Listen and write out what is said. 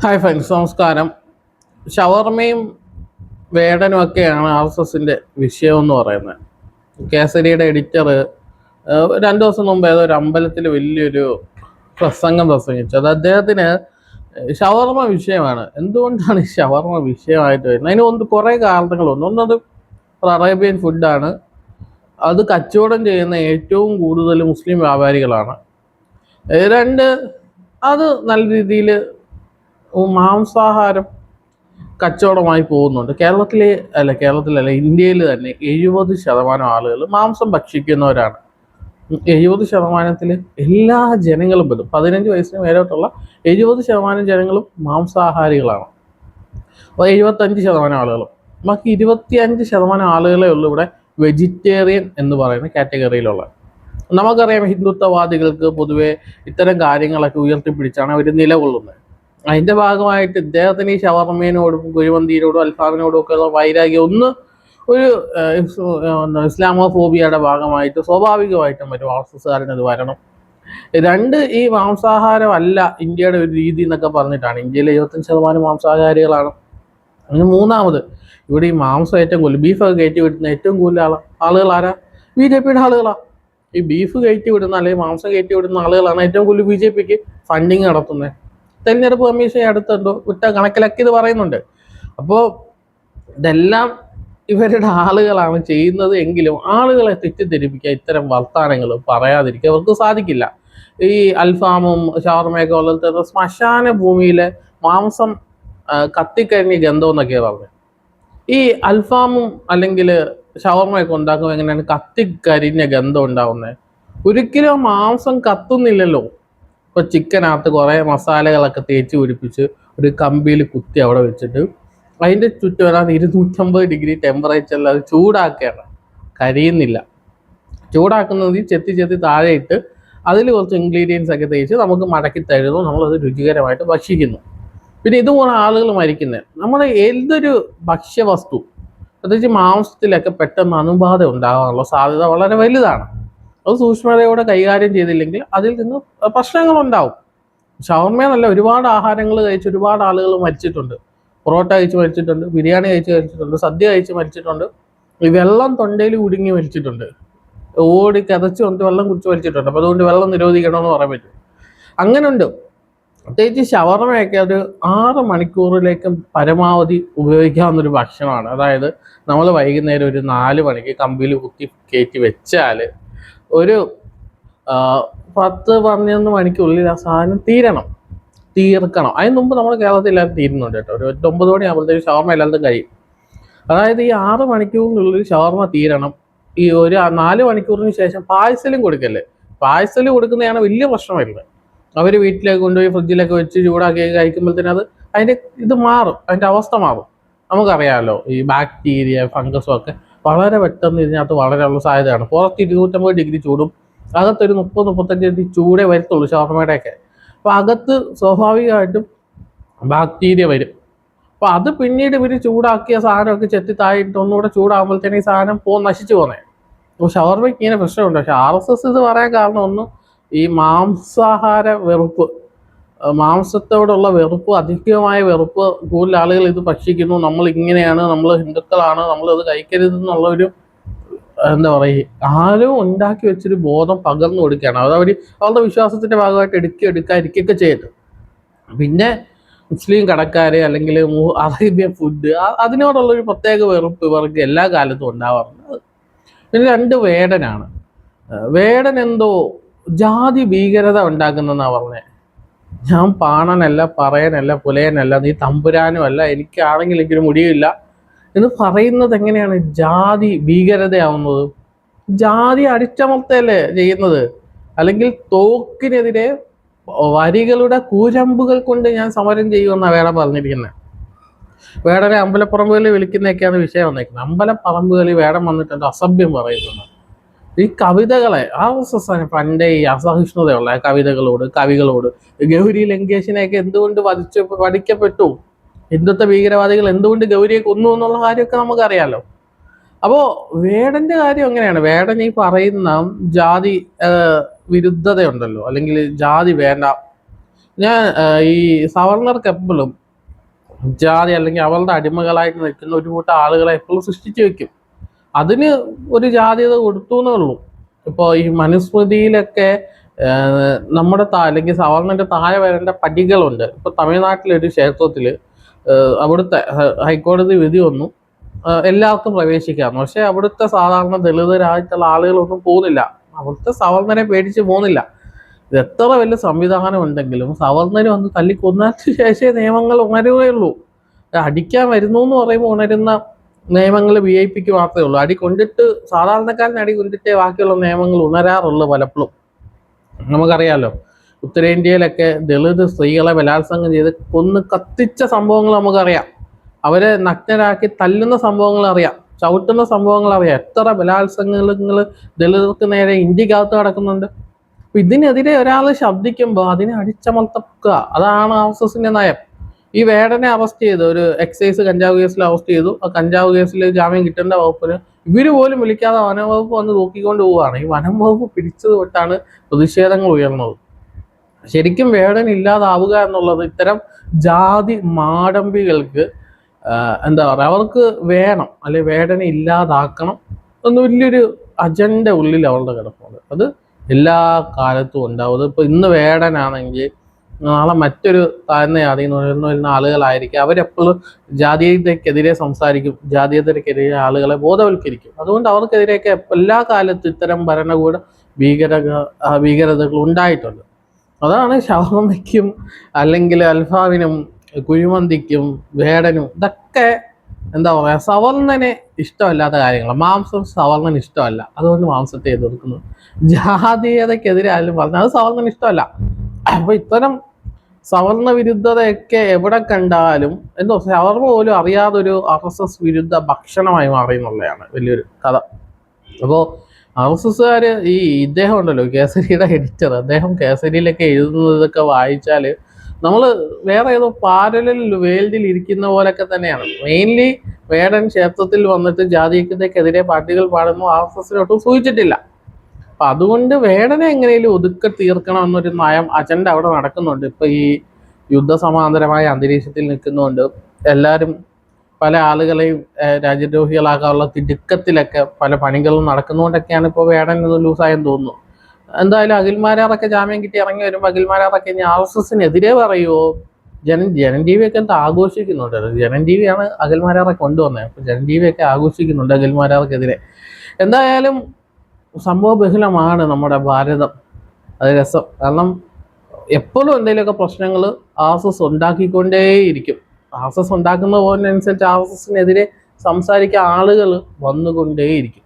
Hi friends നമസ്കാരം. ഷവർമയും വേടനും ഒക്കെയാണ് R S എസിന്റെ വിഷയം എന്ന് പറയുന്നത്. കേസരിയുടെ എഡിറ്റർ രണ്ട് ദിവസം മുമ്പ് ഏതോ ഒരു അമ്പലത്തിൽ വലിയൊരു പ്രസംഗം പ്രസംഗിച്ചു. അത് അദ്ദേഹത്തിന് ഷവർമ വിഷയമാണ്. എന്തുകൊണ്ടാണ് ഈ ഷവർമ വിഷയമായിട്ട് വരുന്നത്? അതിന് ഒന്ന് കുറേ കാരണങ്ങളുണ്ട്. ഒന്നത് അറേബ്യൻ ഫുഡാണ്. അത് കച്ചവടം ചെയ്യുന്ന ഏറ്റവും കൂടുതൽ മുസ്ലിം വ്യാപാരികളാണ്. രണ്ട് അത് നല്ല രീതിയിൽ മാംസാഹാരം കച്ചവടമായി പോകുന്നുണ്ട്. കേരളത്തിലെ അല്ല കേരളത്തിലല്ല ഇന്ത്യയിൽ തന്നെ എഴുപത് ശതമാനം ആളുകൾ മാംസം ഭക്ഷിക്കുന്നവരാണ്. എഴുപത് ശതമാനത്തിൽ എല്ലാ ജനങ്ങളും പെടും പതിനഞ്ച് വയസ്സിന് മേലോട്ടുള്ള എഴുപത് ശതമാനം ജനങ്ങളും മാംസാഹാരികളാണ്. അപ്പോൾ എഴുപത്തഞ്ച് ശതമാനം ആളുകളും. ബാക്കി ഇരുപത്തിയഞ്ച് ശതമാനം ആളുകളെ ഉള്ളൂ ഇവിടെ വെജിറ്റേറിയൻ എന്ന് പറയുന്ന കാറ്റഗറിയിലുള്ള നമുക്കറിയാം ഹിന്ദുത്വവാദികൾക്ക് പൊതുവെ ഇത്തരം കാര്യങ്ങളൊക്കെ ഉയർത്തിപ്പിടിച്ചാണ് അവർ നിലകൊള്ളുന്നത്. അതിന്റെ ഭാഗമായിട്ട് ഇദ്ദേഹത്തിന് ഈ ഷവർമേനോടും കുഴിമന്തിയിലോടും അൽഫാമിനോടും ഒക്കെ ഉള്ള വൈരാഗ്യം ഒന്ന് ഒരു ഇസ്ലാമോ ഫോബിയയുടെ ഇസ്ലാമോഫോബിയയുടെ ഭാഗമായിട്ട് സ്വാഭാവികമായിട്ടും ഒരു ഇത് വരണം. രണ്ട് ഈ മാംസാഹാരം അല്ല ഇന്ത്യയുടെ ഒരു രീതി എന്നൊക്കെ പറഞ്ഞിട്ടാണ്. ഇന്ത്യയിലെ എഴുപത്തഞ്ച് ശതമാനം മാംസാഹാരികളാണ്. അതിന് മൂന്നാമത് ഇവിടെ ഈ മാംസം ഏറ്റവും കൂടുതൽ ബീഫൊക്കെ കയറ്റി വിടുന്ന ഏറ്റവും കൂടുതൽ ആളാ ആളുകൾ ആരാ? ബി ജെ പിയുടെ ആളുകളാണ് ഈ ബീഫ് കയറ്റി വിടുന്ന അല്ലെങ്കിൽ മാംസം കയറ്റി വിടുന്ന ആളുകളാണ് ഏറ്റവും കൂടുതൽ ബി ജെ പിക്ക് ഫണ്ടിങ് നടത്തുന്നത്. തെരഞ്ഞെടുപ്പ് കമ്മീഷൻ അടുത്തുണ്ടോ കുറ്റ കണക്കിലൊക്കെ ഇത് പറയുന്നുണ്ട്. അപ്പോൾ ഇതെല്ലാം ഇവരുടെ ആളുകളാണ് ചെയ്യുന്നത് എങ്കിലും ആളുകളെ തെറ്റിദ്ധരിപ്പിക്കുക ഇത്തരം വർത്തമാനങ്ങൾ പറയാതിരിക്കുക അവർക്ക് സാധിക്കില്ല. ഈ അൽഫാമും ഷവർമയൊക്കെ പോലത്തെ ശ്മശാന ഭൂമിയിലെ മാംസം കത്തിക്കഴിഞ്ഞ ഗന്ധം എന്നൊക്കെയാണ് പറഞ്ഞത്. ഈ അൽഫാമും അല്ലെങ്കിൽ ഷവർമയൊക്കെ ഉണ്ടാക്കുമ്പോൾ എങ്ങനെയാണ് കത്തിക്കരിഞ്ഞ ഗന്ധം ഉണ്ടാവുന്നത്? ഒരിക്കലും മാംസം കത്തുന്നില്ലല്ലോ. ഇപ്പൊ ചിക്കനകത്ത് കുറേ മസാലകളൊക്കെ തേച്ച് പിടിപ്പിച്ച് ഒരു കമ്പിയിൽ കുത്തി അവിടെ വെച്ചിട്ട് അതിന്റെ ചുറ്റും വരാൻ ഇരുന്നൂറ്റമ്പത് ഡിഗ്രി ടെമ്പറേച്ചറിൽ അത് ചൂടാക്കുകയാണ്. കരിയുന്നില്ല ചൂടാക്കുന്നത് ചെത്തി ചെത്തി താഴെ ഇട്ട് അതിൽ കുറച്ച് ഇൻഗ്രീഡിയൻസ് ഒക്കെ തേച്ച് നമുക്ക് മടക്കി തരുന്നു. നമ്മളത് രുചികരമായിട്ട് ഭക്ഷിക്കുന്നു. പിന്നെ ഇതുപോലെ ആളുകൾ മരിക്കുന്നത് നമ്മൾ ഏതൊരു ഭക്ഷ്യവസ്തു? പ്രത്യേകിച്ച് മാംസത്തിലൊക്കെ പെട്ടെന്ന് അണുബാധ ഉണ്ടാകാനുള്ള സാധ്യത വളരെ വലുതാണ്. അത് സൂക്ഷ്മതയോടെ കൈകാര്യം ചെയ്തില്ലെങ്കിൽ അതിൽ നിന്ന് പ്രശ്നങ്ങൾ ഉണ്ടാവും ഷവർമയെന്നല്ല ഒരുപാട് ആഹാരങ്ങൾ കഴിച്ച് ഒരുപാട് ആളുകൾ മരിച്ചിട്ടുണ്ട്. പൊറോട്ട കഴിച്ച് മരിച്ചിട്ടുണ്ട് ബിരിയാണി കഴിച്ച് മരിച്ചിട്ടുണ്ട് സദ്യ കഴിച്ച് മരിച്ചിട്ടുണ്ട്. വെള്ളം തൊണ്ടയിൽ കുടുങ്ങി മരിച്ചിട്ടുണ്ട്. ഓടി കതച്ച് വന്നിട്ട് വെള്ളം കുടിച്ച് മരിച്ചിട്ടുണ്ട്. അപ്പോൾ അതുകൊണ്ട് വെള്ളം നിരോധിക്കണമെന്ന് പറയാൻ പറ്റും. അങ്ങനെ ഉണ്ട് പ്രത്യേകിച്ച് ഷവർമയൊക്കെ ഒരു ആറ് മണിക്കൂറിലേക്കും പരമാവധി ഉപയോഗിക്കാവുന്നൊരു ഭക്ഷണമാണ്. അതായത് നമ്മൾ വൈകുന്നേരം ഒരു നാല് മണിക്ക് കമ്പിയിൽ കുത്തി കയറ്റി വെച്ചാൽ ഒരു പത്ത് പതിനൊന്ന് മണിക്കുള്ളിൽ ആ സാധനം തീരണം. തീർക്കണം. അതിന് മുമ്പ് നമ്മൾ കേരളത്തിൽ എല്ലാവരും തീരുന്നുണ്ട് കേട്ടോ. ഒരു ഒമ്പത് മണി ആകുമ്പോഴത്തേക്ക് ഷവർമ എല്ലാവർക്കും കഴിയും. അതായത് ഈ ആറ് മണിക്കൂറിനുള്ളിൽ ഷവർമ തീരണം. ഈ ഒരു നാല് മണിക്കൂറിന് ശേഷം പാഴ്സലും കൊടുക്കല്ലേ? പാഴ്സൽ കൊടുക്കുന്നതാണ് വലിയ പ്രശ്നം വരുന്നത് അവർ വീട്ടിലേക്ക് കൊണ്ടുപോയി ഫ്രിഡ്ജിലൊക്കെ വെച്ച് ചൂടാക്കി കഴിക്കുമ്പോഴത്തേനും അത് അതിന്റെ ഇത് മാറും. അതിന്റെ അവസ്ഥ മാറും. നമുക്കറിയാമല്ലോ ഈ ബാക്ടീരിയ ഫംഗസും ഒക്കെ വളരെ പെട്ടെന്ന് ഇതിനകത്ത് വളരാനുള്ള സാധ്യതയാണ്. പുറത്ത് ഇരുന്നൂറ്റമ്പത് ഡിഗ്രി ചൂടും അകത്തൊരു മുപ്പത് മുപ്പത്തഞ്ച് ഡിഗ്രി ചൂടേ വരത്തുള്ളൂ ഷവർമയുടെയൊക്കെ. അപ്പോൾ അകത്ത് സ്വാഭാവികമായിട്ടും ബാക്ടീരിയ വരും. അപ്പോൾ അത് പിന്നീട് ഇവർ ചൂടാക്കിയ സാധനമൊക്കെ ചെത്തി താഴെയിട്ട് ഒന്നുകൂടെ ചൂടാകുമ്പോഴത്തേനും ഈ സാധനം പോ നശിച്ചു പോകുന്നത് അപ്പോൾ ഷവർമയ്ക്ക് ഇങ്ങനെ പ്രശ്നമുണ്ട്. പക്ഷെ ആർ എസ് എസ് ഇത് പറയാൻ കാരണം ഒന്ന് ഈ മാംസാഹാര വെറുപ്പ്. മാംസത്തോടുള്ള വെറുപ്പ് അധികമായ വെറുപ്പ് കൂടുതൽ ആളുകൾ ഇത് ഭക്ഷിക്കുന്നു. നമ്മൾ ഇങ്ങനെയാണ് നമ്മൾ ഹിന്ദുക്കളാണ് നമ്മൾ ഇത് കഴിക്കരുത് എന്നുള്ള ഒരു എന്താ പറയുക ആരോ ഉണ്ടാക്കി വെച്ചൊരു ബോധം പകർന്നു കൊടുക്കുകയാണ്. അത് അവർ അവരുടെ വിശ്വാസത്തിന്റെ ഭാഗമായിട്ട് എടുക്കുക എടുക്കാതിരിക്കുകയൊക്കെ ചെയ്തു പിന്നെ മുസ്ലിം കടക്കാർ അല്ലെങ്കിൽ അറേബ്യൻ ഫുഡ് അതിനോടുള്ളൊരു പ്രത്യേക വെറുപ്പ് ഇവർക്ക് എല്ലാ കാലത്തും ഉണ്ടാവാറുണ്ട്. പിന്നെ രണ്ട് വേടനാണ്. വേടൻ എന്തോ ജാതി ഭീകരത ഉണ്ടാക്കുന്നതെന്നാണ് പറഞ്ഞത് ഞാൻ പാണനല്ല പറയനല്ല പുലയനല്ല നീ തമ്പുരാനും അല്ല എനിക്കാണെങ്കിൽ മുടിയില്ല എന്ന് പറയുന്നത് എങ്ങനെയാണ്? ജാതി ഭീകരതയാവുന്നത്. ജാതി അടിച്ചമർത്തല്ലേ ചെയ്യുന്നത്. അല്ലെങ്കിൽ തോക്കിനെതിരെ വരികളുടെ കൂരമ്പുകൾ കൊണ്ട് ഞാൻ സമരം ചെയ്യുമെന്നാണ് വേട പറഞ്ഞിരിക്കുന്നത് വേടനെ അമ്പലപ്പറമ്പുകളിൽ വിളിക്കുന്നതൊക്കെയാണ് വിഷയം വന്നേക്കുന്നത്. അമ്പലപ്പറമ്പുകളിൽ വേടം വന്നിട്ടുണ്ട് അസഭ്യം പറയുന്നുണ്ട്. ഈ കവിതകളെ ആ സ- പണ്ടേ ഈ അസഹിഷ്ണുതയുള്ള കവിതകളോട് കവികളോട് ഗൗരി ലങ്കേഷിനെയൊക്കെ എന്തുകൊണ്ട് വധിച്ചു വധിക്കപ്പെട്ടു? ഹിന്ദുത്വ ഭീകരവാദികൾ എന്തുകൊണ്ട് ഗൗരിയെ കൊന്നു എന്നുള്ള കാര്യമൊക്കെ നമുക്കറിയാലോ. അപ്പോ വേടന്റെ കാര്യം എങ്ങനെയാണ്? വേടൻ ഈ പറയുന്ന ജാതി വിരുദ്ധതയുണ്ടല്ലോ അല്ലെങ്കിൽ ജാതി വേണ്ട. ഞാൻ ഈ സവർണർക്ക് എപ്പോഴും ജാതി അല്ലെങ്കിൽ അവളുടെ അടിമകളായിട്ട് നിൽക്കുന്ന ഒരു കൂട്ടം ആളുകളെ എപ്പോഴും സൃഷ്ടിച്ചു വെക്കും. അതിന് ഒരു ജാതിയത കൊടുത്തു എന്നേ ഉള്ളൂ. ഇപ്പോൾ ഈ മനുസ്മൃതിയിലൊക്കെ നമ്മുടെ താ അല്ലെങ്കിൽ സവർണന്റെ താഴെ വരേണ്ട പടികളുണ്ട്. ഇപ്പൊ തമിഴ്നാട്ടിലൊരു ക്ഷേത്രത്തിൽ അവിടുത്തെ ഹൈക്കോടതി വിധി വന്നു. എല്ലാവർക്കും പ്രവേശിക്കാം പക്ഷെ അവിടുത്തെ സാധാരണ ദളിതരായിട്ടുള്ള ആളുകളൊന്നും പോകുന്നില്ല. അവിടുത്തെ സവർണനെ പേടിച്ച് പോകുന്നില്ല. ഇത് എത്ര വലിയ സംവിധാനം ഉണ്ടെങ്കിലും സവർണന് വന്ന് തല്ലിക്കൊന്നതിന് ശേഷമേ നിയമങ്ങൾ ഉണരുകയുള്ളൂ. അടിക്കാൻ വരുന്നു എന്ന് പറയുമ്പോൾ ഉണരുന്ന നിയമങ്ങൾ വി ഐ പിക്ക് മാത്രമേ ഉള്ളൂ. അടി കൊണ്ടിട്ട് സാധാരണക്കാരന് അടി കൊണ്ടിട്ടേ ബാക്കിയുള്ള നിയമങ്ങൾ ഉണരാറുള്ളൂ പലപ്പോഴും. നമുക്കറിയാലോ ഉത്തരേന്ത്യയിലൊക്കെ ദളിത് സ്ത്രീകളെ ബലാത്സംഗം ചെയ്ത് കൊന്ന് കത്തിച്ച സംഭവങ്ങൾ നമുക്കറിയാം. അവരെ നഗ്നരാക്കി തല്ലുന്ന സംഭവങ്ങൾ അറിയാം. ചവിട്ടുന്ന സംഭവങ്ങൾ അറിയാം. എത്ര ബലാത്സംഗങ്ങൾ ദളിതർക്ക് നേരെ ഇന്ത്യക്കകത്ത് നടക്കുന്നുണ്ട്. ഇതിനെതിരെ ഒരാൾ ശബ്ദിക്കുമ്പോൾ അതിനെ അടിച്ചമർത്തുക. അതാണ് ആർ എസ് എസിന്റെ നയം. ഈ വേടനെ അറസ്റ്റ് ചെയ്തു. ഒരു എക്സൈസ് കഞ്ചാവ് കേസിൽ അറസ്റ്റ് ചെയ്തു. ആ കഞ്ചാവ് കേസിൽ ജാമ്യം കിട്ടേണ്ട വകുപ്പിന് ഇവർ പോലും വിളിക്കാതെ വനം വകുപ്പ് വന്ന് തൂക്കിക്കൊണ്ട് പോവുകയാണ്. ഈ വനം വകുപ്പ് പിടിച്ചത് തൊട്ടാണ് പ്രതിഷേധങ്ങൾ ഉയർന്നത്. ശരിക്കും വേടൻ ഇല്ലാതാവുക എന്നുള്ളത് ഇത്തരം ജാതി മാടമ്പികൾക്ക് എന്താ പറയുക അവർക്ക് വേണം. അല്ലെ വേടനെ ഇല്ലാതാക്കണം എന്ന് വലിയൊരു അജണ്ട ഉള്ളിൽ അവളുടെ കിടപ്പുണ്ട്. അത് എല്ലാ കാലത്തും ഉണ്ടാവും. അതിപ്പോൾ ഇന്ന് വേടനാണെങ്കിൽ നാളെ മറ്റൊരു താഴ്ന്ന ജാതി എന്ന് വരുന്ന ആളുകളായിരിക്കും. അവരെപ്പോഴും ജാതീയതയ്ക്കെതിരെ സംസാരിക്കും. ജാതീയതയ്ക്കെതിരെ ആളുകളെ ബോധവൽക്കരിക്കും. അതുകൊണ്ട് അവർക്കെതിരെയൊക്കെ എല്ലാ കാലത്തും ഇത്തരം ഭരണകൂട ഭീകര ഭീകരതകൾ ഉണ്ടായിട്ടുണ്ട്. അതാണ് ഷവർമ്മയ്ക്കും അല്ലെങ്കിൽ അൽഫാവിനും കുഴിമന്തിക്കും വേടനും ഇതൊക്കെ എന്താ പറയുക സവർണനെ ഇഷ്ടമല്ലാത്ത കാര്യങ്ങൾ മാംസം സവർണന് ഇഷ്ടമല്ല. അതുകൊണ്ട് മാംസത്തെ എതിർക്കുന്നു. ജാതീയതയ്ക്കെതിരെ ആരും പറഞ്ഞു അത് സവർണന് ഇഷ്ടമല്ല. അപ്പൊ ഇത്തരം സവർണ വിരുദ്ധതയൊക്കെ എവിടെ കണ്ടാലും എന്തോ സവർണ പോലും അറിയാതൊരു ആർ എസ് എസ് വിരുദ്ധ ഭക്ഷണമായി മാറി എന്നുള്ളതാണ് വലിയൊരു കഥ. അപ്പോൾ ആർ എസ് എസ്സുകാര് ഈ ഇദ്ദേഹം ഉണ്ടല്ലോ കേസരിയുടെ എഡിറ്റർ അദ്ദേഹം കേസരിയിലൊക്കെ എഴുതുന്നതൊക്കെ വായിച്ചാൽ നമ്മൾ വേറെ ഏതോ പാരലിൽ വേൾഡിൽ ഇരിക്കുന്ന പോലൊക്കെ തന്നെയാണ്. മെയിൻലി വേടൻ ക്ഷേത്രത്തിൽ വന്നിട്ട് ജാതിക്കത്തേക്കെതിരെ പാർട്ടികൾ പാടുന്നു ആർ എസ് എസിനൊട്ടും സൂചിച്ചിട്ടില്ല. അപ്പൊ അതുകൊണ്ട് വേടനെ എങ്ങനെയും ഒതുക്ക തീർക്കണം എന്നൊരു നയം അജണ്ട അവിടെ നടക്കുന്നുണ്ട്. ഇപ്പൊ ഈ യുദ്ധസമാന്തരമായ അന്തരീക്ഷത്തിൽ നിൽക്കുന്നുണ്ട് എല്ലാവരും പല ആളുകളെയും രാജ്യദ്രോഹികളാകാനുള്ള തിടുക്കത്തിലൊക്കെ പല പണികളും നടക്കുന്നതുകൊണ്ടൊക്കെയാണ് ഇപ്പോൾ വേടൻ ലൂസായെന്ന് തോന്നുന്നു. എന്തായാലും അഖിൽമാരാറൊക്കെ ജാമ്യം കിട്ടി ഇറങ്ങി വരുമ്പോൾ അഖിൽമാരാറൊക്കെ ഇനി ആർ എസ് എസിനെതിരെ പറയുമോ ജനൻ ജനൻ ടി വി ഒക്കെ എന്താ ആഘോഷിക്കുന്നുണ്ട്. ജനൻ ടി വിയാണ് അഖിൽമാരാറെ കൊണ്ടുവന്നത്. അപ്പൊ ജനൻ ടി വി ഒക്കെ ആഘോഷിക്കുന്നുണ്ട് അഖിൽമാരാർക്കെതിരെ. എന്തായാലും സംഭവ ബഹുലമാണ് നമ്മുടെ ഭാരതം. അത് രസം. കാരണം എപ്പോഴും എന്തെങ്കിലുമൊക്കെ പ്രശ്നങ്ങൾ ആസസ് ഉണ്ടാക്കിക്കൊണ്ടേയിരിക്കും. ആസസ് ഉണ്ടാക്കുന്ന പോലിനനുസരിച്ച് ആസസിനെതിരെ സംസാരിക്കാൻ ആളുകൾ വന്നുകൊണ്ടേയിരിക്കും.